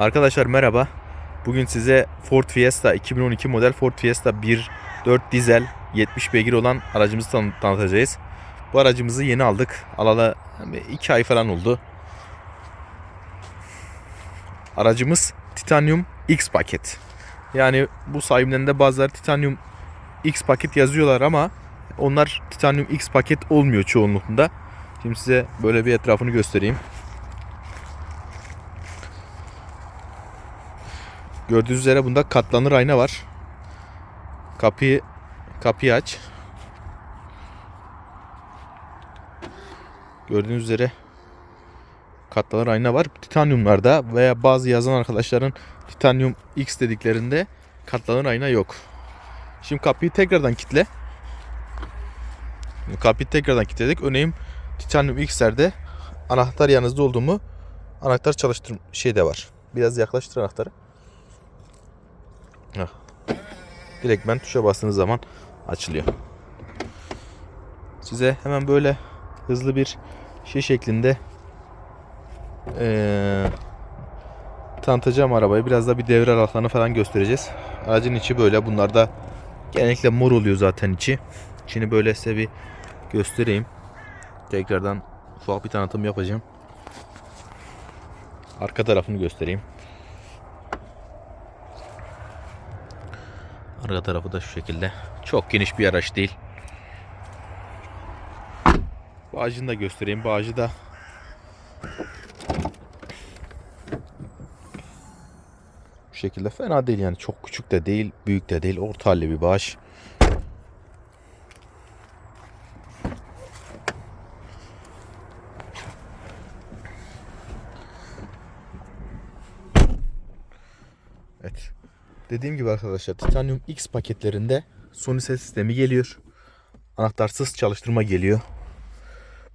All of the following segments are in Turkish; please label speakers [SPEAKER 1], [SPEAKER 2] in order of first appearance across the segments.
[SPEAKER 1] Arkadaşlar merhaba. Bugün size Ford Fiesta 2012 model Ford Fiesta 1.4 dizel 70 beygir olan aracımızı tan- tanıtacağız. Bu aracımızı yeni aldık. Alalı 2 ay falan oldu. Aracımız Titanium X paket. Yani bu sahiplerinde bazıları Titanium X paket yazıyorlar ama onlar Titanium X paket olmuyor çoğunlukla. Şimdi size böyle bir etrafını göstereyim. Gördüğünüz üzere bunda katlanır ayna var. Kapıyı kapıyı aç. Gördüğünüz üzere katlanır ayna var. Titaniumlarda veya bazı yazan arkadaşların Titanium X dediklerinde katlanır ayna yok. Şimdi kapıyı tekrardan kitle. Kapıyı tekrardan kilitledik. Örneğin Titanium X'lerde anahtar yanınızda oldu mu anahtar çalıştır şey de var. Biraz yaklaştır anahtarı. Heh. Direkt ben tuşa bastığınız zaman açılıyor. Size hemen böyle hızlı bir şey şeklinde eee tanıtacağım arabayı. Biraz da bir devre aralıklarını falan göstereceğiz. Aracın içi böyle. Bunlarda genellikle mor oluyor zaten içi. İçini böyle size bir göstereyim. Tekrardan ufak bir tanıtım yapacağım. Arka tarafını göstereyim. Arka tarafı da şu şekilde. Çok geniş bir araç değil. Bağcını da göstereyim. Bağcı da bu şekilde fena değil yani. Çok küçük de değil, büyük de değil. Orta halli bir bağış. Evet. Dediğim gibi arkadaşlar Titanium X paketlerinde Sony ses sistemi geliyor. Anahtarsız çalıştırma geliyor.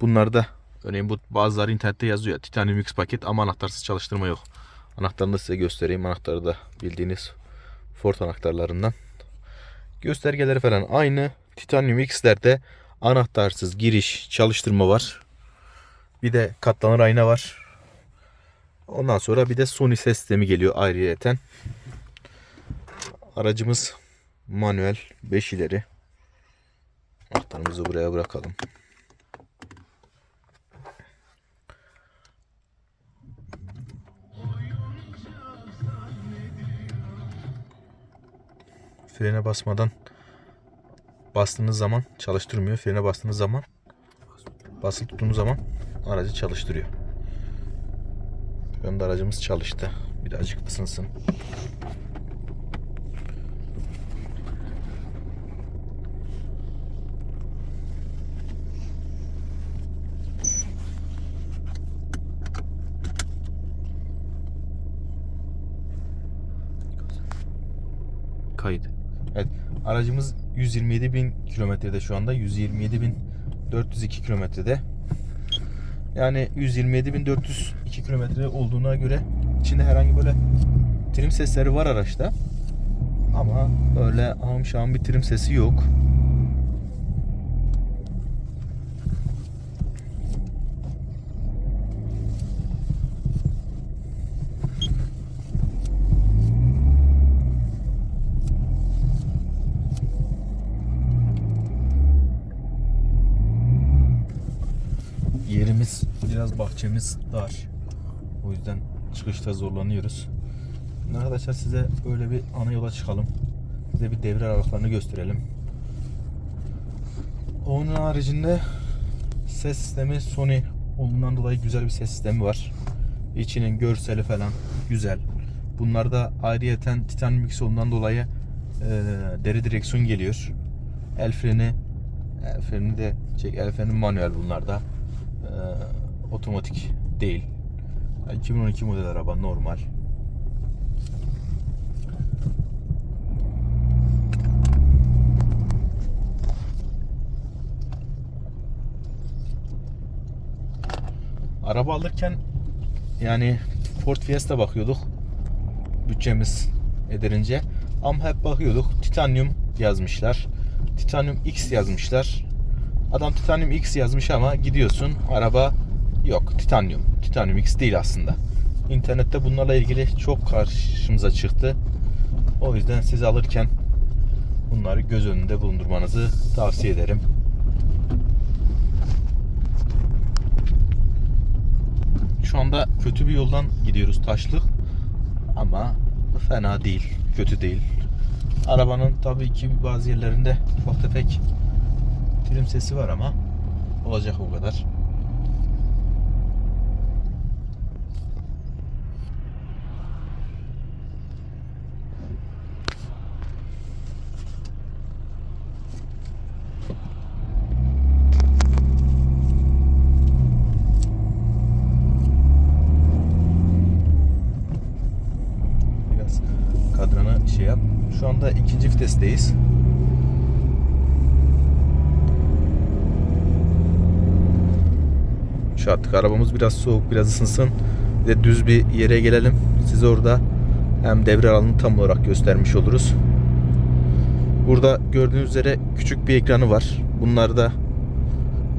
[SPEAKER 1] Bunlarda örneğin bu bazıları internette yazıyor. Titanium X paket ama anahtarsız çalıştırma yok. Anahtarını da size göstereyim. Anahtarı da bildiğiniz Ford anahtarlarından. Göstergeleri falan aynı. Titanium X'lerde anahtarsız giriş çalıştırma var. Bir de katlanır ayna var. Ondan sonra bir de Sony ses sistemi geliyor ayrıyeten. Aracımız manuel 5 ileri. Anahtarımızı buraya bırakalım. Frene basmadan bastığınız zaman çalıştırmıyor. Frene bastığınız zaman basılı tuttuğunuz zaman aracı çalıştırıyor. Şu aracımız çalıştı. Birazcık ısınsın. Kayıt. Evet aracımız 127 bin kilometrede şu anda 127 bin 402 kilometrede. Yani 127 bin 402 kilometre olduğuna göre içinde herhangi böyle trim sesleri var araçta. Ama öyle ahım şahım bir trim sesi yok. Biraz bahçemiz dar. O yüzden çıkışta zorlanıyoruz. Arkadaşlar size böyle bir ana yola çıkalım. Size bir devre aralıklarını gösterelim. Onun haricinde ses sistemi Sony olduğundan dolayı güzel bir ses sistemi var. İçinin görseli falan güzel. Bunlarda ayrıyeten titanium X olduğundan dolayı e, deri direksiyon geliyor. El freni el freni de çek el freni manuel bunlarda. E, otomatik değil. 2012 model araba normal. Araba alırken yani Ford Fiesta bakıyorduk. Bütçemiz ederince. Ama hep bakıyorduk. Titanium yazmışlar. Titanium X yazmışlar. Adam Titanium X yazmış ama gidiyorsun araba yok. Titanium. Titanium X değil aslında. İnternette bunlarla ilgili çok karşımıza çıktı. O yüzden siz alırken bunları göz önünde bulundurmanızı tavsiye ederim. Şu anda kötü bir yoldan gidiyoruz taşlık ama fena değil, kötü değil. Arabanın tabii ki bazı yerlerinde ufak tefek trim sesi var ama olacak o kadar. Biraz kadranı şey yap. Şu anda ikinci vitesteyiz. Şu attık arabamız biraz soğuk biraz ısınsın. Bir de düz bir yere gelelim. Size orada hem devre alanını tam olarak göstermiş oluruz. Burada gördüğünüz üzere küçük bir ekranı var. Bunlarda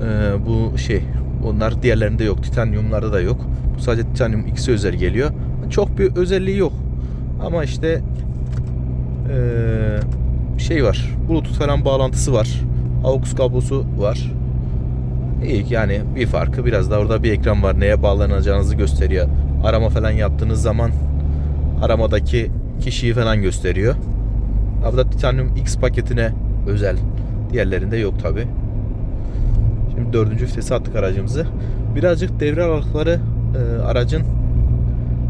[SPEAKER 1] e, bu şey onlar diğerlerinde yok. Titanyumlarda da yok. Bu sadece Titanium X'e özel geliyor. Çok bir özelliği yok. Ama işte e, şey var. Bluetooth falan bağlantısı var. AUX kablosu var. İyi yani bir farkı biraz da orada bir ekran var. Neye bağlanacağınızı gösteriyor. Arama falan yaptığınız zaman aramadaki kişiyi falan gösteriyor. Ha, Bu da Titanium X paketine özel. Diğerlerinde yok tabi. Şimdi dördüncü vitese attık aracımızı. Birazcık devre aralıkları e, aracın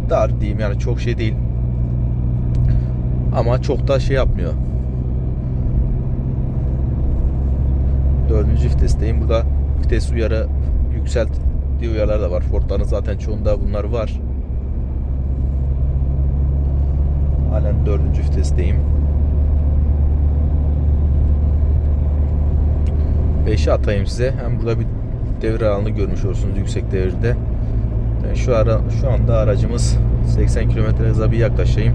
[SPEAKER 1] dar diyeyim yani çok şey değil. Ama çok da şey yapmıyor. Dördüncü vitesteyim. Burada vites uyarı yükselt diye uyarılar da var. Ford'ların zaten çoğunda bunlar var. Halen dördüncü vitesteyim. 5'e atayım size. Hem burada bir devre alanı görmüş olursunuz yüksek devirde. Yani şu ara şu anda aracımız 80 km hıza bir yaklaşayım.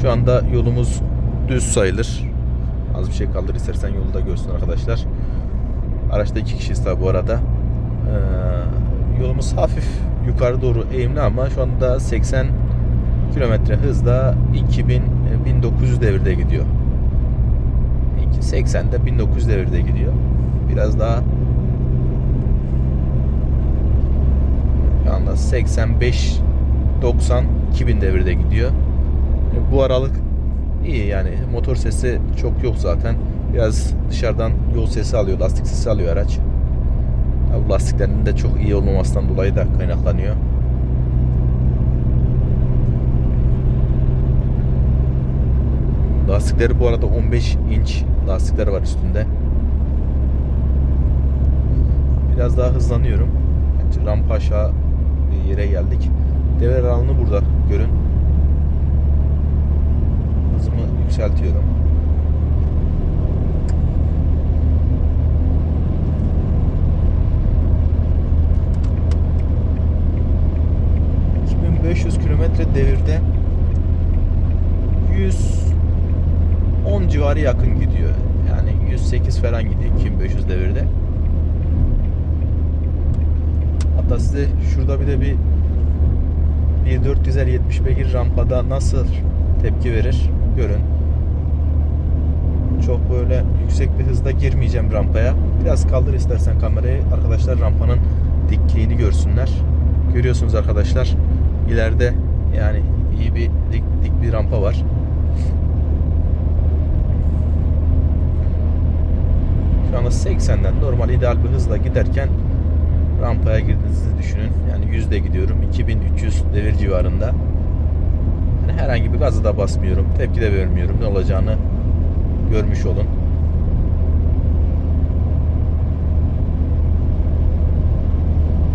[SPEAKER 1] Şu anda yolumuz düz sayılır. Az bir şey kaldır istersen yolu da görsün arkadaşlar. Araçta iki kişiyiz tabi bu arada. Ee, yolumuz hafif yukarı doğru eğimli ama şu anda 80 kilometre hızla 2000 1900 devirde gidiyor. 80'de 1900 devirde gidiyor. Biraz daha şu anda 85 90 2000 devirde gidiyor. Bu aralık iyi yani motor sesi çok yok zaten. Biraz dışarıdan yol sesi alıyor, lastik sesi alıyor araç. Tabii lastiklerinin de çok iyi olmamasından dolayı da kaynaklanıyor. Lastikleri bu arada 15 inç lastikler var üstünde. Biraz daha hızlanıyorum. Rampa aşağı bir yere geldik. Devre alanını burada görün. Yükseltiyorum. ...2500 kilometre devirde... ...110 civarı yakın gidiyor. Yani 108 falan gidiyor 2500 devirde. Hatta size şurada bir de bir 1400'er 70 beygir rampada nasıl tepki verir görün. Çok böyle yüksek bir hızda girmeyeceğim rampaya. Biraz kaldır istersen kamerayı. Arkadaşlar rampanın dikliğini görsünler. Görüyorsunuz arkadaşlar. ileride yani iyi bir dik, dik bir rampa var. Şu anda 80'den normal ideal bir hızla giderken rampaya girdiğinizi düşünün. Yani yüzde gidiyorum. 2300 devir civarında. Yani herhangi bir gazı da basmıyorum. Tepki de vermiyorum. Ne olacağını görmüş olun.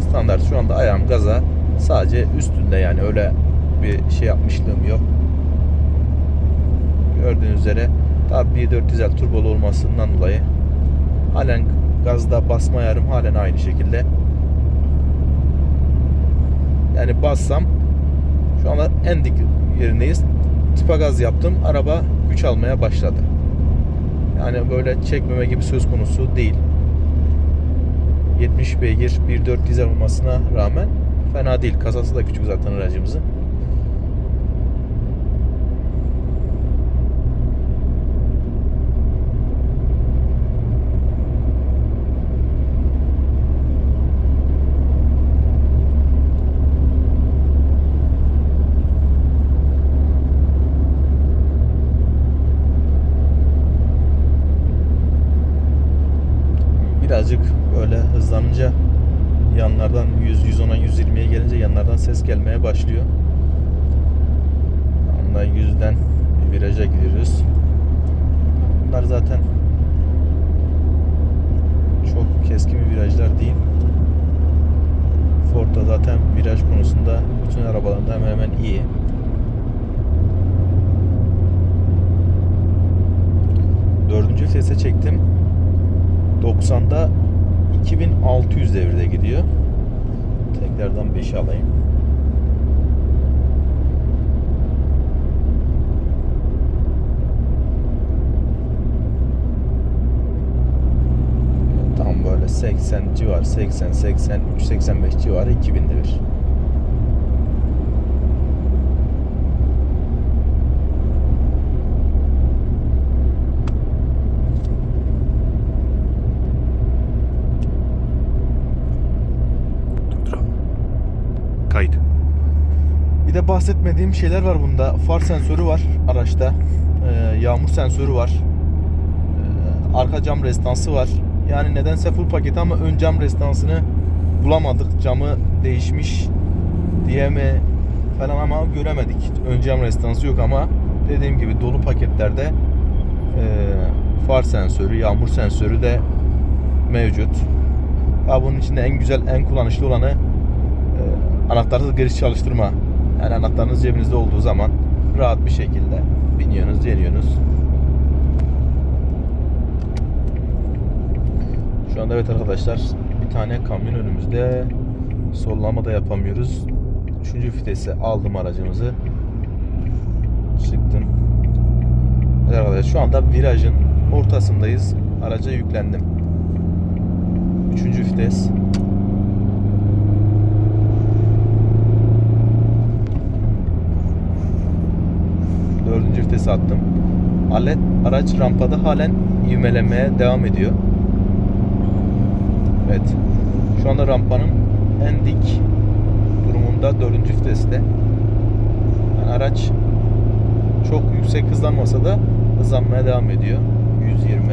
[SPEAKER 1] Standart şu anda ayağım gaza sadece üstünde yani öyle bir şey yapmışlığım yok. Gördüğünüz üzere tabi 1.4 dizel turbolu olmasından dolayı halen gazda basma ayarım halen aynı şekilde. Yani bassam şu anda en dik yerindeyiz. Tipa gaz yaptım. Araba güç almaya başladı. Yani böyle çekmeme gibi söz konusu değil. 70 beygir 1.4 dizel olmasına rağmen Fena değil. Kasası da küçük zaten aracımızın. Birazcık böyle hızlanınca yanlardan 100 110'a 120'ye gelince yanlardan ses gelmeye başlıyor. Ondan yüzden bir viraja giriyoruz. Bunlar zaten çok keskin bir virajlar değil. Ford da zaten viraj konusunda bütün arabalarında hemen hemen iyi. Dördüncü vitese çektim. 90'da 2600 devirde gidiyor. Tekrardan 5 alayım. Tam böyle 80 civar, 80, 83, 85 civarı 2000 devir. Kayıt. Bahsetmediğim şeyler var bunda. Far sensörü var araçta. Ee, yağmur sensörü var. Ee, arka cam restansı var. Yani nedense full paket ama ön cam restansını bulamadık. Camı değişmiş diye mi falan ama göremedik. Ön cam restansı yok ama dediğim gibi dolu paketlerde e, far sensörü, yağmur sensörü de mevcut. Ha, bunun içinde en güzel, en kullanışlı olanı e, anahtarsız giriş çalıştırma. Yani anahtarınız cebinizde olduğu zaman rahat bir şekilde biniyorsunuz, geliyorsunuz. Şu anda evet arkadaşlar bir tane kamyon önümüzde sollama da yapamıyoruz. Üçüncü vitese aldım aracımızı. Çıktım. Evet arkadaşlar şu anda virajın ortasındayız. Araca yüklendim. Üçüncü vites. Dördüncü vitesi attım. Alet, araç rampada halen ivmelemeye devam ediyor. Evet. Şu anda rampanın en dik durumunda dördüncü viteste. Yani araç çok yüksek hızlanmasa da hızlanmaya devam ediyor. 120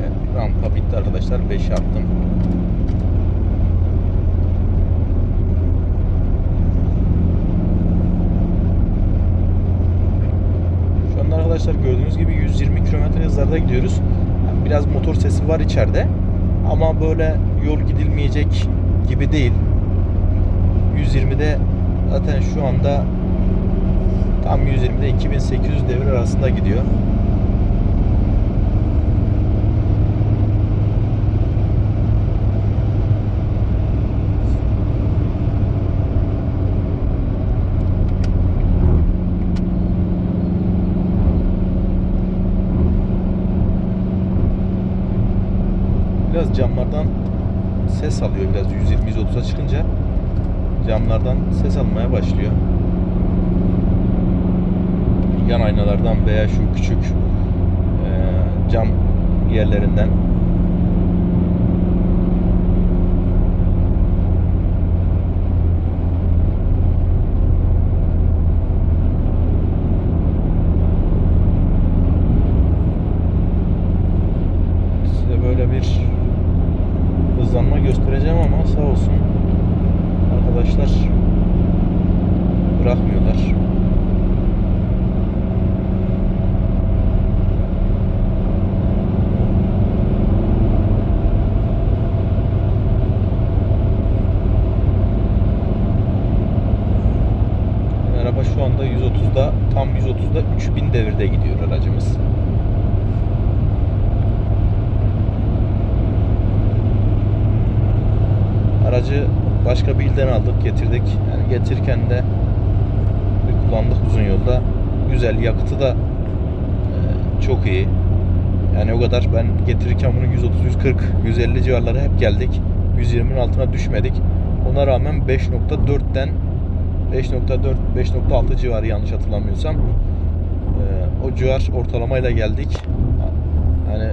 [SPEAKER 1] Evet, rampa bitti arkadaşlar. 5 attım. Şu anda arkadaşlar gibi 120 km hızlarda gidiyoruz. Yani biraz motor sesi var içeride. Ama böyle yol gidilmeyecek gibi değil. 120'de zaten şu anda tam 120'de 2800 devir arasında gidiyor. Camlardan ses alıyor biraz 120-130'a çıkınca camlardan ses almaya başlıyor. Yan aynalardan veya şu küçük e, cam yerlerinden size böyle bir hızlanma göstereceğim ama sağ olsun arkadaşlar bırakmıyorlar. Yani araba şu anda 130'da tam 130'da 3000 devirde gidiyor aracımız. Aracı başka bir ilden aldık, getirdik. Yani getirirken de kullandık uzun yolda. Güzel, yakıtı da e, çok iyi. Yani o kadar ben getirirken bunu 130, 140, 150 civarları hep geldik. 120'nin altına düşmedik. Ona rağmen 5.4'ten 5.4, 5.6 civarı yanlış hatırlamıyorsam ee, o civar ortalamayla geldik. Yani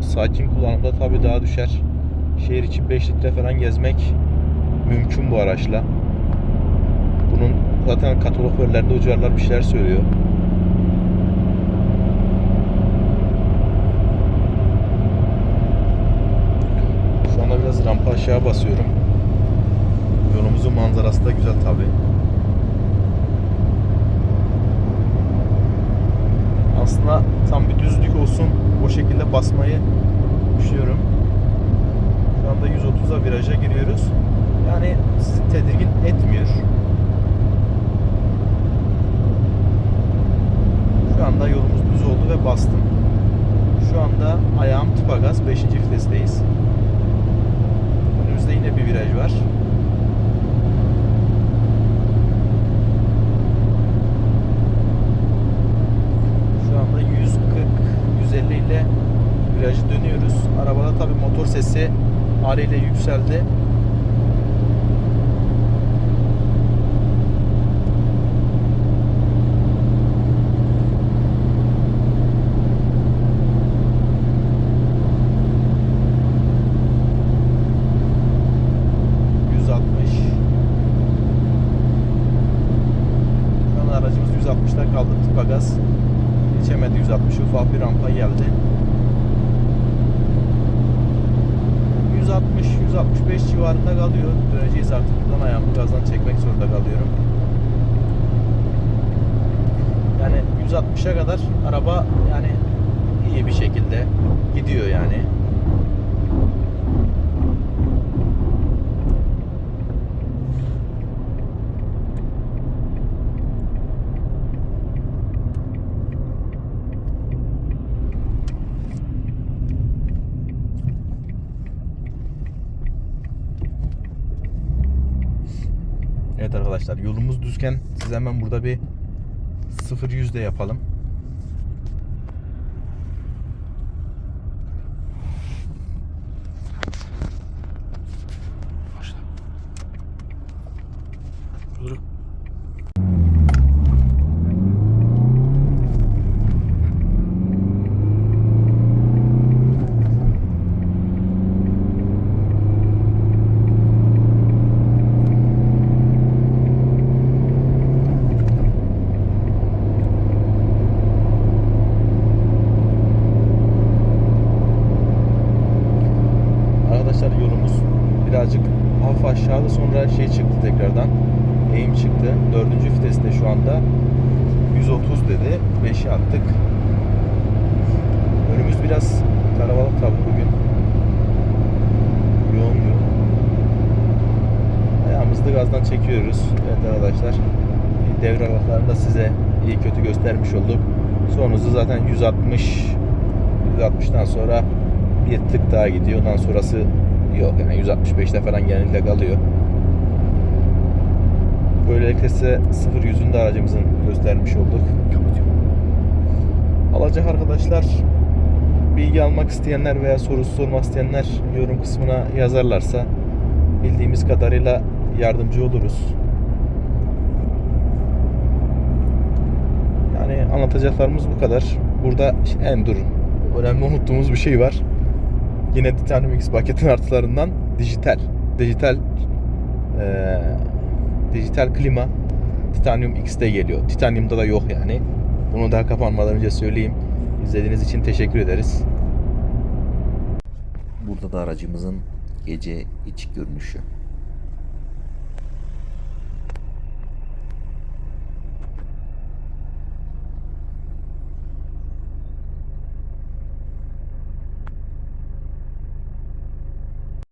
[SPEAKER 1] sakin kullanımda tabii daha düşer. Şehir içi 5 litre falan gezmek mümkün bu araçla. Bunun zaten katalog verilerinde o civarlar bir şeyler söylüyor. Şu anda biraz rampa aşağı basıyorum. Yolumuzun manzarası da güzel tabii. Aslında tam bir düzlük olsun o şekilde basmayı düşünüyorum. Şu anda 130'a viraja giriyoruz. Yani sizi tedirgin etmiyor. Şu anda yolumuz düz oldu ve bastım. Şu anda ayağım tıpa gaz 5. vitesteyiz. Önümüzde yine bir viraj var. Şu anda 140 150 ile virajı dönüyoruz. Arabada tabi motor sesi haliyle yükseldi. Aracımız 160'da kaldı tıpa gaz. Geçemedi 160 ufak bir rampa geldi. 160 165 civarında kalıyor. Döneceğiz artık buradan ayağımı gazdan çekmek zorunda kalıyorum. Yani 160'a kadar araba yani iyi bir şekilde gidiyor yani. Evet arkadaşlar yolumuz düzken siz hemen burada bir 0 yüzde yapalım. Başla. Dur. Arkadaşlar yolumuz birazcık hafif aşağıda sonra şey çıktı tekrardan. Eğim çıktı. Dördüncü viteste şu anda 130 dedi. 5'i attık. Önümüz biraz karabalık tabi bugün. Yoğun yoğun. Ayağımızda gazdan çekiyoruz. Evet arkadaşlar. Devre aralıklarında size iyi kötü göstermiş olduk. Son hızı zaten 160 160'tan sonra bir tık daha gidiyor. Ondan sonrası yok yani 165'te falan genelde kalıyor. Böylelikle size 0 yüzünde aracımızın göstermiş olduk. Alacak arkadaşlar bilgi almak isteyenler veya sorusu sormak isteyenler yorum kısmına yazarlarsa bildiğimiz kadarıyla yardımcı oluruz. Yani anlatacaklarımız bu kadar. Burada en dur önemli unuttuğumuz bir şey var. Yine Titanium X paketin artılarından dijital. Dijital eee, dijital klima Titanium X'te geliyor. Titanium'da da yok yani. Bunu daha kapanmadan önce söyleyeyim. İzlediğiniz için teşekkür ederiz. Burada da aracımızın gece iç görünüşü.